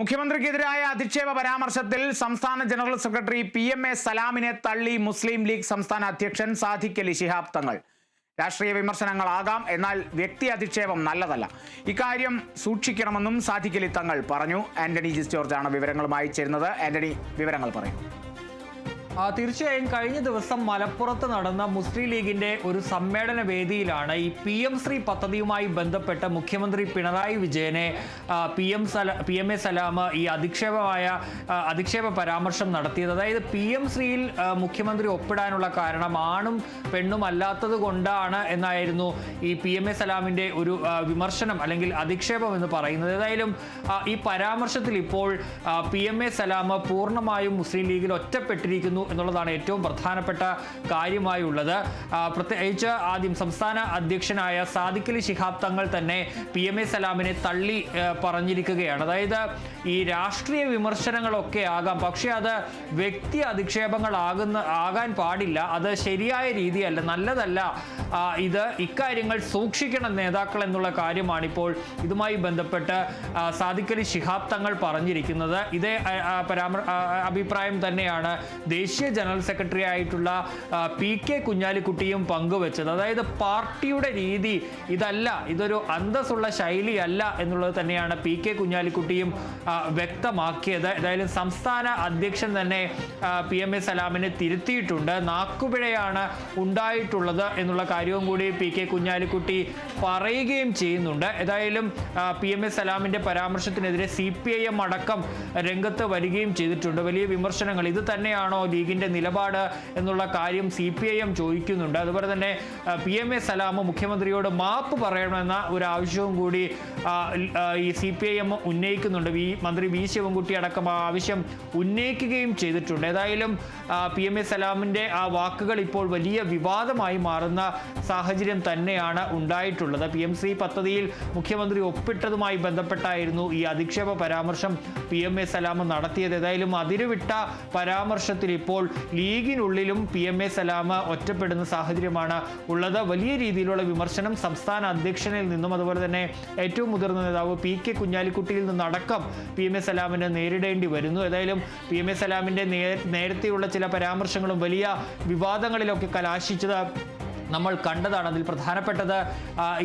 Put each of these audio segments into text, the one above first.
മുഖ്യമന്ത്രിക്കെതിരായ അധിക്ഷേപ പരാമർശത്തിൽ സംസ്ഥാന general secretary P M A സലാമിനെ തള്ളി മുസ്ലിം ലീഗ് സംസ്ഥാന അധ്യക്ഷൻ സാദിഖ് അലി ശിഹാബ് തങ്ങൾ. രാഷ്ട്രീയ വിമർശനങ്ങളാകാം എന്നാൽ വ്യക്തി അധിക്ഷേപം നല്ലതല്ല. ഇക്കാര്യം സൂക്ഷിക്കണമെന്നും അലി തങ്ങൾ പറഞ്ഞു. ആന്റണി ജിസ് ജോർജാണ് വിവരങ്ങളുമായി ചേരുന്നത്. ആന്റണി വിവരങ്ങൾ പറയും. ആ, തീർച്ചയായും കഴിഞ്ഞ ദിവസം മലപ്പുറത്ത് നടന്ന മുസ്ലിം ലീഗിന്റെ ഒരു സമ്മേളന വേദിയിലാണ് ഈ പി എം ശ്രീ പദ്ധതിയുമായി ബന്ധപ്പെട്ട് മുഖ്യമന്ത്രി പിണറായി വിജയനെ പി എം സല പി എം എ സലാം ഈ അധിക്ഷേപമായ അധിക്ഷേപ പരാമർശം നടത്തിയത്. അതായത് പി എം ശ്രീയിൽ മുഖ്യമന്ത്രി ഒപ്പിടാനുള്ള കാരണം ആണും പെണ്ണും അല്ലാത്തത് കൊണ്ടാണ് എന്നായിരുന്നു ഈ പി എം എ സലാമിന്റെ ഒരു വിമർശനം അല്ലെങ്കിൽ അധിക്ഷേപം എന്ന് പറയുന്നത്. ഏതായാലും ഈ പരാമർശത്തിൽ ഇപ്പോൾ പി എം എ സലാം പൂർണമായും മുസ്ലിം ലീഗിൽ ഒറ്റപ്പെട്ടിരിക്കുന്നു. എന്നുള്ളതാണ് ഏറ്റവും പ്രധാനപ്പെട്ട കാര്യമായുള്ളത്. പ്രത്യേകിച്ച് ആദ്യം സംസ്ഥാന അധ്യക്ഷനായ സാദിഖലി ശിഹാബ് തങ്ങൾ തന്നെ പി എം എ സലാമിനെ തള്ളി പറഞ്ഞിരിക്കുകയാണ്. അതായത് ഈ രാഷ്ട്രീയ വിമർശനങ്ങളൊക്കെ ആകാം. പക്ഷേ അത് വ്യക്തി അധിക്ഷേപങ്ങളാകുന്ന ആകാൻ പാടില്ല. അത് ശരിയായ രീതിയല്ല നല്ലതല്ല. ഇത് ഇക്കാര്യങ്ങൾ സൂക്ഷിക്കണം നേതാക്കൾ എന്നുള്ള കാര്യമാണ് ഇപ്പോൾ ഇതുമായി ബന്ധപ്പെട്ട് സാദിഖലി ശിഹാബ് തങ്ങൾ പറഞ്ഞിരിക്കുന്നത്. ഇതേ പരാമർ അഭിപ്രായം തന്നെയാണ് ദേശീയ ജനറൽ സെക്രട്ടറി ആയിട്ടുള്ള പി കെ കുഞ്ഞാലിക്കുട്ടിയും പങ്കുവച്ചത്. അതായത് പാർട്ടിയുടെ രീതി ഇതല്ല ഇതൊരു അന്തസ്സുള്ള ശൈലിയല്ല എന്നുള്ളത് തന്നെയാണ് പി കെ കുഞ്ഞാലിക്കുട്ടിയും വ്യക്തമാക്കിയത്. ഏതായാലും സംസ്ഥാന അധ്യക്ഷൻ തന്നെ പി എം എ സലാമിനെ തിരുത്തിയിട്ടുണ്ട്. നാക്കുപിഴയാണ് ഉണ്ടായിട്ടുള്ളത് എന്നുള്ള കാര്യവും കൂടി പി കെ കുഞ്ഞാലിക്കുട്ടി പറയുകയും ചെയ്യുന്നുണ്ട്. ഏതായാലും പി എം എ സലാമിന്റെ പരാമർശത്തിനെതിരെ സി പി ഐ എം അടക്കം രംഗത്ത് വരികയും ചെയ്തിട്ടുണ്ട്. വലിയ വിമർശനങ്ങൾ. ഇത് തന്നെയാണോ ലീഗിന്റെ നിലപാട് എന്നുള്ള കാര്യം സി പി ഐ എം ചോദിക്കുന്നുണ്ട്. അതുപോലെ തന്നെ പി എം എ സലാം മുഖ്യമന്ത്രിയോട് മാപ്പ് പറയണമെന്ന ഒരു ആവശ്യവും കൂടി ഈ സി പി ഐ എം ഉന്നയിക്കുന്നുണ്ട്. വി മന്ത്രി വി ശിവൻകുട്ടി അടക്കം ആ ആവശ്യം ഉന്നയിക്കുകയും ചെയ്തിട്ടുണ്ട്. ഏതായാലും പി എം എ സലാമിന്റെ ആ വാക്കുകൾ ഇപ്പോൾ വലിയ വിവാദമായി മാറുന്ന സാഹചര്യം തന്നെയാണ് ഉണ്ടായിട്ടുള്ളത്. പി എം സി പദ്ധതിയിൽ മുഖ്യമന്ത്രി ഒപ്പിട്ടതുമായി ബന്ധപ്പെട്ടായിരുന്നു ഈ അധിക്ഷേപ പരാമർശം പി എം എ സലാം നടത്തിയത്. ഏതായാലും അതിരുവിട്ട പരാമർശത്തിൽ ഇപ്പോൾ ലീഗിനുള്ളിലും പി എം എ സലാമ ഒറ്റപ്പെടുന്ന സാഹചര്യമാണ് ഉള്ളത്. വലിയ രീതിയിലുള്ള വിമർശനം സംസ്ഥാന അധ്യക്ഷനിൽ നിന്നും അതുപോലെ തന്നെ ഏറ്റവും മുതിർന്ന നേതാവ് പി കെ കുഞ്ഞാലിക്കുട്ടിയിൽ നിന്നടക്കം പി എം എ സലാമിന് നേരിടേണ്ടി വരുന്നു. ഏതായാലും പി എം എ സലാമിന്റെ നേരത്തെയുള്ള ചില പരാമർശങ്ങളും വലിയ വിവാദങ്ങളിലൊക്കെ കലാശിച്ചത് നമ്മൾ കണ്ടതാണ് അതിൽ പ്രധാനപ്പെട്ടത്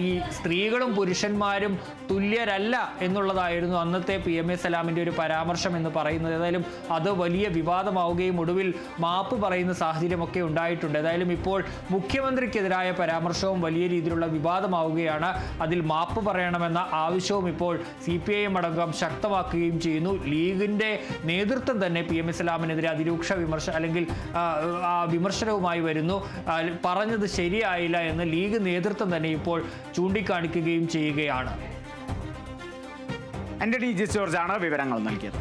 ഈ സ്ത്രീകളും പുരുഷന്മാരും തുല്യരല്ല എന്നുള്ളതായിരുന്നു അന്നത്തെ പി എം എ സലാമിന്റെ ഒരു പരാമർശം എന്ന് പറയുന്നത്. ഏതായാലും അത് വലിയ വിവാദമാവുകയും ഒടുവിൽ മാപ്പ് പറയുന്ന സാഹചര്യമൊക്കെ ഉണ്ടായിട്ടുണ്ട്. ഏതായാലും ഇപ്പോൾ മുഖ്യമന്ത്രിക്കെതിരായ പരാമർശവും വലിയ രീതിയിലുള്ള വിവാദമാവുകയാണ്. അതിൽ മാപ്പ് പറയണമെന്ന ആവശ്യവും ഇപ്പോൾ സി പി ഐ എം അടക്കം ശക്തമാക്കുകയും ചെയ്യുന്നു. ലീഗിന്റെ നേതൃത്വം തന്നെ പി എം എ സലാമിനെതിരെ അതിരൂക്ഷ വിമർശ അല്ലെങ്കിൽ വിമർശനവുമായി വരുന്നു. പറഞ്ഞത് പറഞ്ഞത് ശരിയായില്ല എന്ന് ലീഗ് നേതൃത്വം തന്നെ ഇപ്പോൾ ചൂണ്ടിക്കാണിക്കുകയും ചെയ്യുകയാണ്. ആന്റണി ഡി ജെ ജോർജാണ് വിവരങ്ങൾ നൽകിയത്.